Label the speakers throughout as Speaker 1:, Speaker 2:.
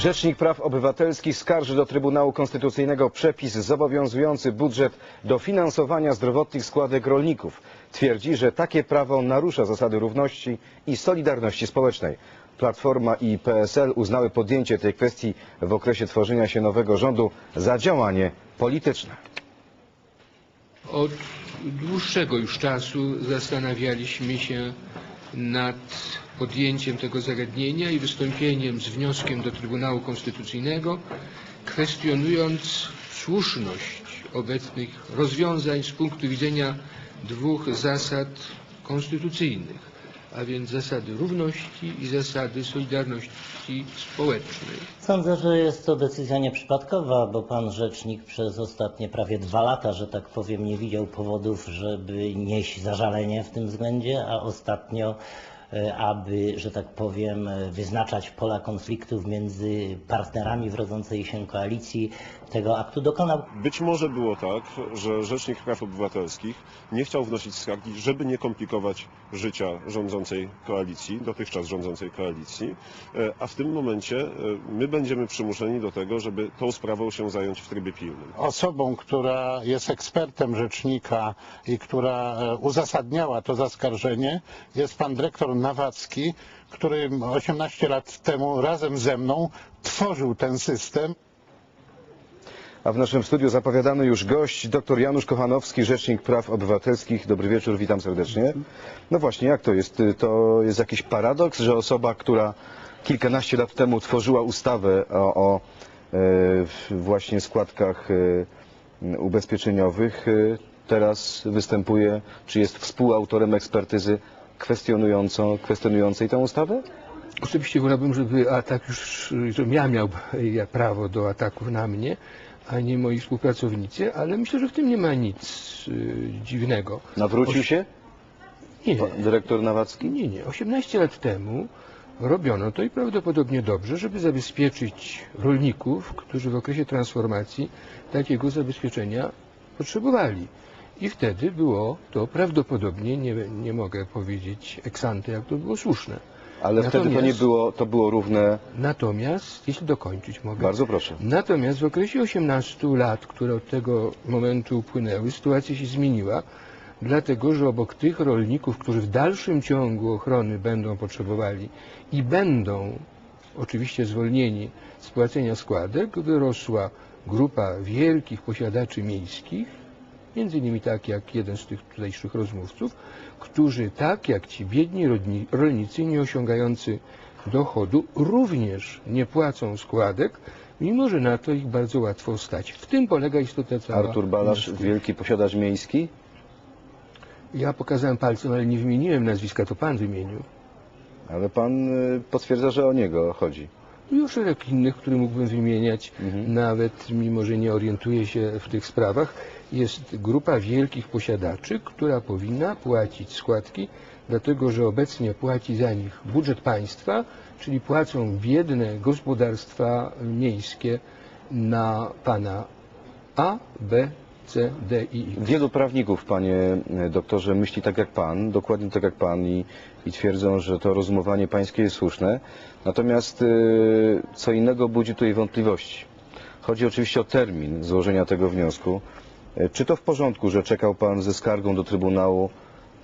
Speaker 1: Rzecznik Praw Obywatelskich skarży do Trybunału Konstytucyjnego przepis zobowiązujący budżet do finansowania zdrowotnych składek rolników. Twierdzi, że takie prawo narusza zasady równości i solidarności społecznej. Platforma i PSL uznały podjęcie tej kwestii w okresie tworzenia się nowego rządu za działanie polityczne.
Speaker 2: Od dłuższego już czasu zastanawialiśmy się nad podjęciem tego zagadnienia i wystąpieniem z wnioskiem do Trybunału Konstytucyjnego, kwestionując słuszność obecnych rozwiązań z punktu widzenia dwóch zasad konstytucyjnych, a więc zasady równości i zasady solidarności społecznej.
Speaker 3: Sądzę, że jest to decyzja nieprzypadkowa, bo pan rzecznik przez ostatnie prawie dwa lata, że tak powiem, nie widział powodów, żeby nieść zażalenie w tym względzie, a ostatnio, e, aby, że tak powiem, e, wyznaczać pola konfliktów między partnerami w rodzącej się koalicji, tego aktu dokonał.
Speaker 4: Być może było tak, że Rzecznik Praw Obywatelskich nie chciał wnosić skargi, żeby nie komplikować życia rządzącej koalicji, dotychczas rządzącej koalicji, e, a w tym momencie e, my będziemy przymuszeni do tego, żeby tą sprawą się zająć w trybie pilnym.
Speaker 5: Osobą, która jest ekspertem rzecznika i która e, uzasadniała to zaskarżenie jest pan dyrektor Nawacki, który 18 lat temu razem ze mną tworzył ten system.
Speaker 1: A w naszym studiu zapowiadany już gość, dr Janusz Kochanowski, Rzecznik Praw Obywatelskich. Dobry wieczór, witam serdecznie. No właśnie, jak to jest? To jest jakiś paradoks, że osoba, która kilkanaście lat temu tworzyła ustawę o, o e, właśnie składkach e, ubezpieczeniowych, e, teraz występuje, czy jest współautorem ekspertyzy kwestionującą, kwestionującej tę ustawę?
Speaker 2: Oczywiście wolałbym, żeby atak już, żebym ja miał ja prawo do ataków na mnie, a nie moi współpracownicy, ale myślę, że w tym nie ma nic y, dziwnego.
Speaker 1: Nawrócił
Speaker 2: Oś-
Speaker 1: się
Speaker 2: Nie,
Speaker 1: pan dyrektor Nawacki?
Speaker 2: nie, nie. 18 lat temu robiono to i prawdopodobnie dobrze, żeby zabezpieczyć rolników, którzy w okresie transformacji takiego zabezpieczenia potrzebowali. I wtedy było to prawdopodobnie, nie, nie mogę powiedzieć ex ante, jak to było słuszne.
Speaker 1: Ale wtedy to nie
Speaker 2: Natomiast-
Speaker 1: było, to było równe.
Speaker 2: Natomiast, jeśli dokończyć mogę,
Speaker 1: Bardzo proszę.
Speaker 2: Natomiast w okresie 18 lat, które od tego momentu upłynęły, sytuacja się zmieniła, dlatego że obok tych rolników, którzy w dalszym ciągu ochrony będą potrzebowali i będą oczywiście zwolnieni z płacenia składek, wyrosła grupa wielkich posiadaczy miejskich, między innymi tak jak jeden z tych tutejszych rozmówców, którzy tak jak ci biedni rolnicy nie osiągający dochodu również nie płacą składek, mimo że na to ich bardzo łatwo stać. W tym polega istota cała.
Speaker 1: Artur Balasz, wielki posiadacz miejski.
Speaker 2: Ja pokazałem palcem, ale nie wymieniłem nazwiska, to pan wymienił.
Speaker 1: Ale pan y, potwierdza, że o niego chodzi.
Speaker 2: I o szereg innych, które mógłbym wymieniać,
Speaker 1: Mhm.
Speaker 2: nawet mimo, że nie orientuję się w tych sprawach. Jest grupa wielkich posiadaczy, która powinna płacić składki, dlatego że obecnie płaci za nich budżet państwa, czyli płacą biedne gospodarstwa miejskie na pana A, B, C, D i I.
Speaker 1: Wielu prawników, panie y, doktorze, myśli tak jak pan, dokładnie tak jak pan i, i twierdzą, że to rozumowanie pańskie jest słuszne. Natomiast y, co innego budzi tutaj wątpliwości. Chodzi oczywiście o termin złożenia tego wniosku. Y, Czy to w porządku, że czekał pan ze skargą do Trybunału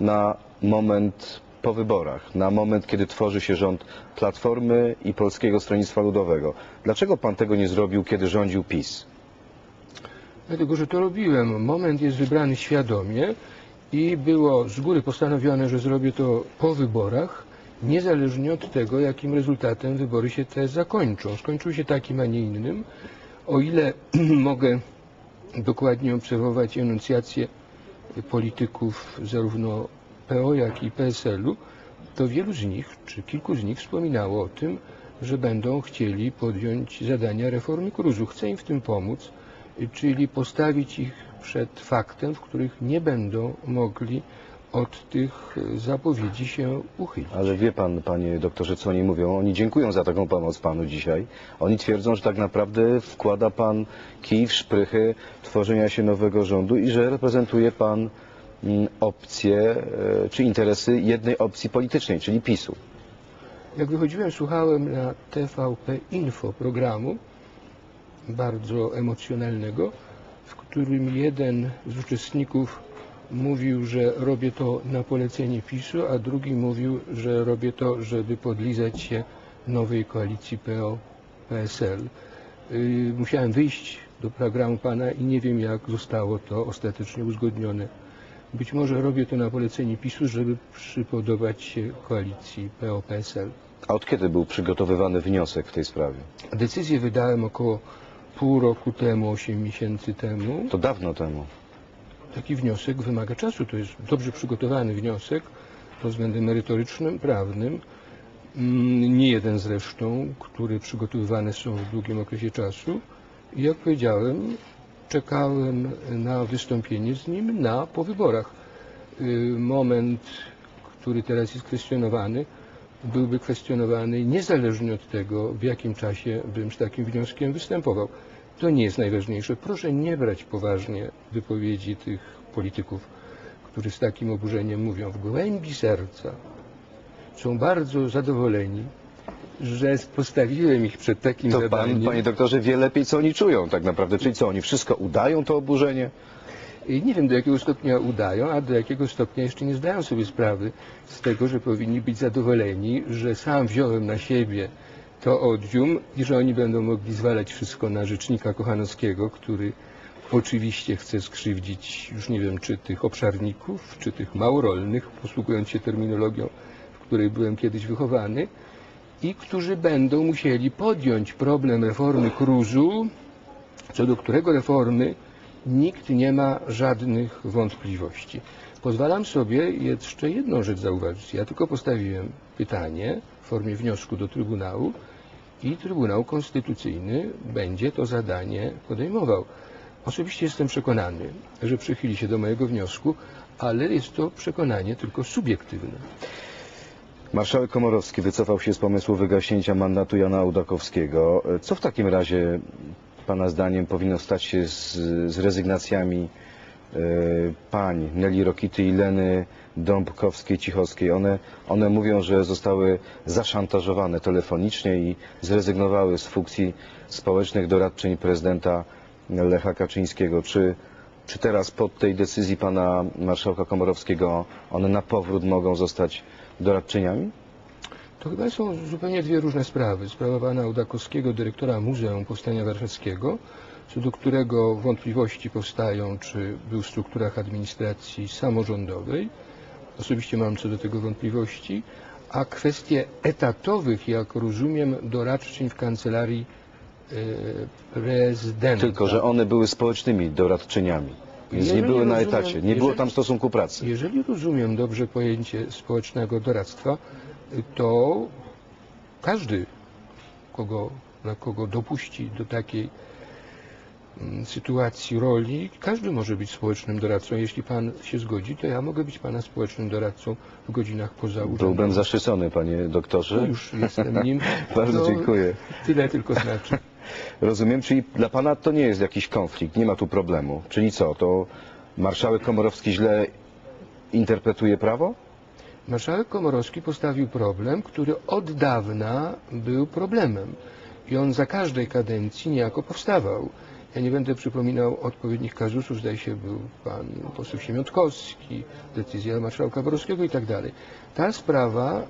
Speaker 1: na moment po wyborach, na moment, kiedy tworzy się rząd Platformy i Polskiego Stronnictwa Ludowego? Dlaczego pan tego nie zrobił, kiedy rządził PiS?
Speaker 2: Dlatego, że to robiłem. Moment jest wybrany świadomie i było z góry postanowione, że zrobię to po wyborach, niezależnie od tego, jakim rezultatem wybory się te zakończą. Skończyły się takim, a nie innym. O ile mogę dokładnie obserwować enuncjacje polityków zarówno PO, jak i PSL-u, to wielu z nich, czy kilku z nich wspominało o tym, że będą chcieli podjąć zadania reformy KRUS-u. Chcę im w tym pomóc, czyli postawić ich przed faktem, w których nie będą mogli od tych zapowiedzi się uchylić.
Speaker 1: Ale wie pan, panie doktorze, co oni mówią? Oni dziękują za taką pomoc panu dzisiaj. Oni twierdzą, że tak naprawdę wkłada pan kij w szprychy tworzenia się nowego rządu i że reprezentuje pan mm, opcje e, czy interesy jednej opcji politycznej, czyli PiSu.
Speaker 2: Jak wychodziłem, słuchałem na TVP Info programu bardzo emocjonalnego, w którym jeden z uczestników mówił, że robię to na polecenie PiSu, a drugi mówił, że robię to, żeby podlizać się nowej koalicji PO-PSL. Yy, Musiałem wyjść do programu pana i nie wiem, jak zostało to ostatecznie uzgodnione. Być może robię to na polecenie PiSu, żeby przypodobać się koalicji PO-PSL.
Speaker 1: A od kiedy był przygotowywany wniosek w tej sprawie?
Speaker 2: Decyzję wydałem około pół roku temu, 8 miesięcy temu.
Speaker 1: To dawno temu.
Speaker 2: Taki wniosek wymaga czasu. To jest dobrze przygotowany wniosek pod względem merytorycznym, prawnym. Mm, Nie jeden zresztą, które przygotowywane są w długim okresie czasu. I jak powiedziałem, czekałem na wystąpienie z nim na po wyborach. Y, Moment, który teraz jest kwestionowany, byłby kwestionowany niezależnie od tego, w jakim czasie bym z takim wnioskiem występował. To nie jest najważniejsze. Proszę nie brać poważnie wypowiedzi tych polityków, którzy z takim oburzeniem mówią w głębi serca. Są bardzo zadowoleni, że postawiłem ich przed takim
Speaker 1: To pan,
Speaker 2: zadaniem.
Speaker 1: panie doktorze, wie lepiej, co oni czują tak naprawdę. Czyli co, oni wszystko udają, to oburzenie?
Speaker 2: I nie wiem do jakiego stopnia udają, a do jakiego stopnia jeszcze nie zdają sobie sprawy z tego, że powinni być zadowoleni, że sam wziąłem na siebie to odium i że oni będą mogli zwalać wszystko na rzecznika Kochanowskiego, który oczywiście chce skrzywdzić, już nie wiem, czy tych obszarników, czy tych małorolnych, posługując się terminologią, w której byłem kiedyś wychowany, i którzy będą musieli podjąć problem reformy KRUZ-u, co do którego reformy nikt nie ma żadnych wątpliwości. Pozwalam sobie jeszcze jedną rzecz zauważyć. Ja tylko postawiłem pytanie w formie wniosku do Trybunału i Trybunał Konstytucyjny będzie to zadanie podejmował. Osobiście jestem przekonany, że przychyli się do mojego wniosku, ale jest to przekonanie tylko subiektywne.
Speaker 1: Marszałek Komorowski wycofał się z pomysłu wygaśnięcia mandatu Jana Udakowskiego. Co w takim razie, Pana zdaniem, powinno stać się z, z rezygnacjami e, pań Neli Rokity i Leny Dąbkowskiej-Cichowskiej? One, one mówią, że zostały zaszantażowane telefonicznie i zrezygnowały z funkcji społecznych doradczyń prezydenta Lecha Kaczyńskiego. Czy, czy teraz po tej decyzji Pana Marszałka Komorowskiego one na powrót mogą zostać doradczyniami?
Speaker 2: To chyba są zupełnie dwie różne sprawy. Sprawa pana Udakowskiego, dyrektora Muzeum Powstania Warszawskiego, co do którego wątpliwości powstają, czy był w strukturach administracji samorządowej. Osobiście mam co do tego wątpliwości. A kwestie etatowych, jak rozumiem, doradczyń w kancelarii e, prezydenta.
Speaker 1: Tylko, że one były społecznymi doradczyniami, więc nie
Speaker 2: Jeżeli
Speaker 1: były na
Speaker 2: rozumiem-
Speaker 1: etacie, nie było
Speaker 2: jeżeli-
Speaker 1: tam stosunku pracy.
Speaker 2: Jeżeli rozumiem dobrze pojęcie społecznego doradztwa, to każdy, kogo, na kogo dopuści do takiej mm, sytuacji roli, każdy może być społecznym doradcą. Jeśli pan się zgodzi, to ja mogę być pana społecznym doradcą w godzinach poza
Speaker 1: Byłbym
Speaker 2: urzędem.
Speaker 1: zaszczycony, panie
Speaker 2: No
Speaker 1: doktorze.
Speaker 2: już jestem nim.
Speaker 1: Bardzo
Speaker 2: No,
Speaker 1: dziękuję.
Speaker 2: Tyle tylko znaczy.
Speaker 1: Rozumiem, czyli dla pana to nie jest jakiś konflikt, nie ma tu problemu. Czyli co, to marszałek Komorowski źle interpretuje prawo?
Speaker 2: Marszałek Komorowski postawił problem, który od dawna był problemem. I on za każdej kadencji niejako powstawał. Ja nie będę przypominał odpowiednich kazusów, zdaje się był pan poseł Siemiątkowski, decyzja marszałka Borowskiego i tak dalej. Ta sprawa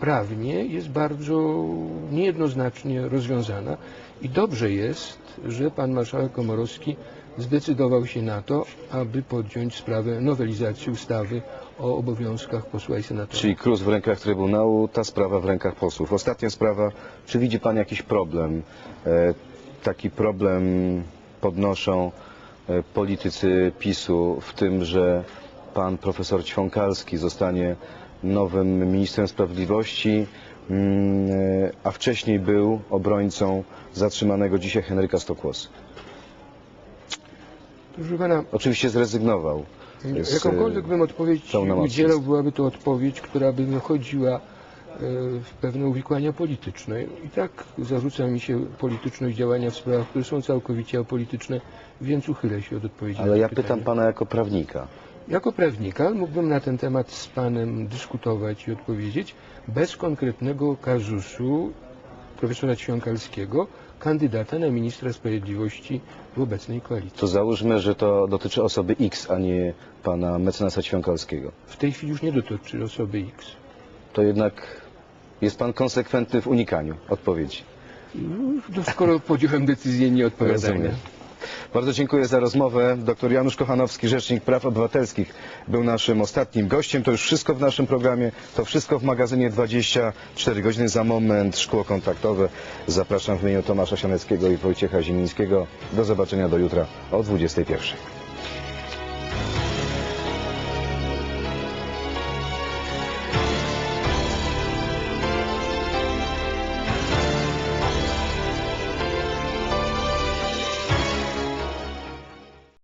Speaker 2: prawnie jest bardzo niejednoznacznie rozwiązana i dobrze jest, że pan marszałek Komorowski zdecydował się na to, aby podjąć sprawę nowelizacji ustawy o obowiązkach posła i senatora.
Speaker 1: Czyli KRUS w rękach Trybunału, ta sprawa w rękach posłów. Ostatnia sprawa, czy widzi pan jakiś problem? E, taki problem podnoszą e, politycy PiSu w tym, że pan profesor Ćwiąkalski zostanie nowym ministrem sprawiedliwości, mm, e, a wcześniej był obrońcą zatrzymanego dzisiaj Henryka Stokłosy.
Speaker 2: Proszę pana,
Speaker 1: Oczywiście zrezygnował. z,
Speaker 2: jakąkolwiek bym odpowiedź
Speaker 1: pełnomocnictw.
Speaker 2: udzielał, byłaby to odpowiedź, która by wychodziła e, w pewne uwikłania polityczne. I tak zarzuca mi się polityczność działania w sprawach, które są całkowicie apolityczne, więc uchylę się od odpowiedzi
Speaker 1: Ale
Speaker 2: to
Speaker 1: ja
Speaker 2: pytanie.
Speaker 1: pytam pana jako prawnika.
Speaker 2: Jako prawnika mógłbym na ten temat z panem dyskutować i odpowiedzieć bez konkretnego kazusu profesora Ćwiąkalskiego, kandydata na ministra sprawiedliwości w obecnej koalicji.
Speaker 1: To załóżmy, że to dotyczy osoby X, a nie pana mecenasa Ćwiąkalskiego.
Speaker 2: W tej chwili już nie dotyczy osoby X.
Speaker 1: To jednak jest pan konsekwentny w unikaniu odpowiedzi.
Speaker 2: No, skoro podjąłem decyzję nie odpowiadania.
Speaker 1: Rozumiem. Bardzo dziękuję za rozmowę. Dr Janusz Kochanowski, Rzecznik Praw Obywatelskich, był naszym ostatnim gościem. To już wszystko w naszym programie. To wszystko w magazynie 24 godziny. Za moment szkło kontaktowe. Zapraszam w imieniu Tomasza Sianeckiego i Wojciecha Zimińskiego. Do zobaczenia do jutra o 21.